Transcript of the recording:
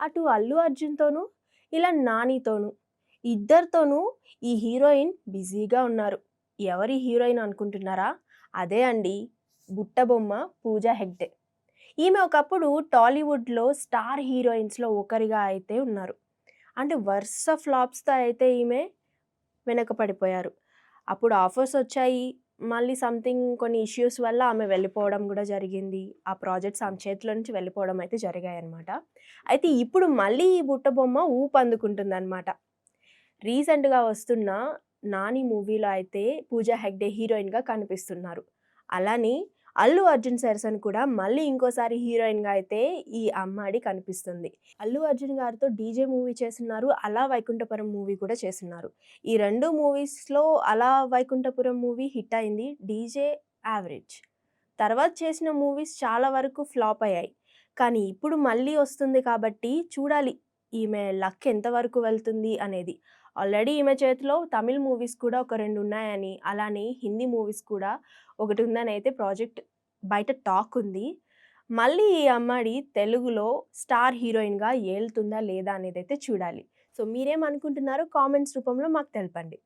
అటు అల్లు అర్జున్‌తోనూ, ఇలా నానితోనూ ఇద్దరితోనూ ఈ హీరోయిన్ బిజీగా ఉన్నారు. ఎవరి హీరోయిన్ అనుకుంటున్నారా? అదే అండి బుట్టబొమ్మ పూజా హెగ్డే. ఈమె ఒకప్పుడు టాలీవుడ్‌లో స్టార్ హీరోయిన్స్‌లో ఒకరిగా అయితే ఉన్నారు. అంటే వరుస ఫ్లాప్స్‌తో అయితే ఈమె వెనకపడిపోయారు. అప్పుడు ఆఫర్స్ వచ్చాయి. మళ్ళీ సంథింగ్ కొన్ని ఇష్యూస్ వల్ల ఆమె వెళ్ళిపోవడం కూడా జరిగింది. ఆ ప్రాజెక్ట్స్ ఆమె చేతిలో నుంచి వెళ్ళిపోవడం అయితే జరిగాయన్నమాట. అయితే ఇప్పుడు మళ్ళీ ఈ బుట్టబొమ్మ ఊపందుకుంటుందన్నమాట. రీసెంట్‌గా వస్తున్న 'నాని' మూవీలో అయితే పూజా హెగ్డే హీరోయిన్‌గా కనిపిస్తున్నారు. అలానే అల్లు అర్జున్ సరసన కూడా మళ్ళీ ఇంకోసారి హీరోయిన్‌గా అయితే ఈ అమ్మాడి కనిపిస్తుంది. అల్లు అర్జున్ గారితో 'డీజే' మూవీ చేస్తున్నారు అలా వైకుంఠపురం' మూవీ కూడా చేసున్నారు. ఈ రెండు మూవీస్‌లో అలా వైకుంఠపురం' మూవీ హిట్ అయింది. 'DJ' average. తర్వాత చేసిన మూవీస్ చాలా వరకు ఫ్లాప్ అయ్యాయి. కానీ ఇప్పుడు మళ్ళీ వస్తుంది కాబట్టి చూడాలి ఈమె లక్ ఎంతవరకు వెళ్తుంది అనేది. ఆల్రెడీ ఈమె చేతిలో తమిళ్ మూవీస్ కూడా ఒక రెండు ఉన్నాయని, అలానే హిందీ మూవీస్ కూడా ఒకటి ఉందని అయితే ప్రాజెక్ట్ బయట టాక్ ఉంది. మళ్ళీ ఈ అమ్మాడి తెలుగులో స్టార్ హీరోయిన్‌గా ఏలుతుందా లేదా అనేది అయితే చూడాలి. సో మీరేమనుకుంటున్నారో కామెంట్స్ రూపంలో మాకు తెలపండి.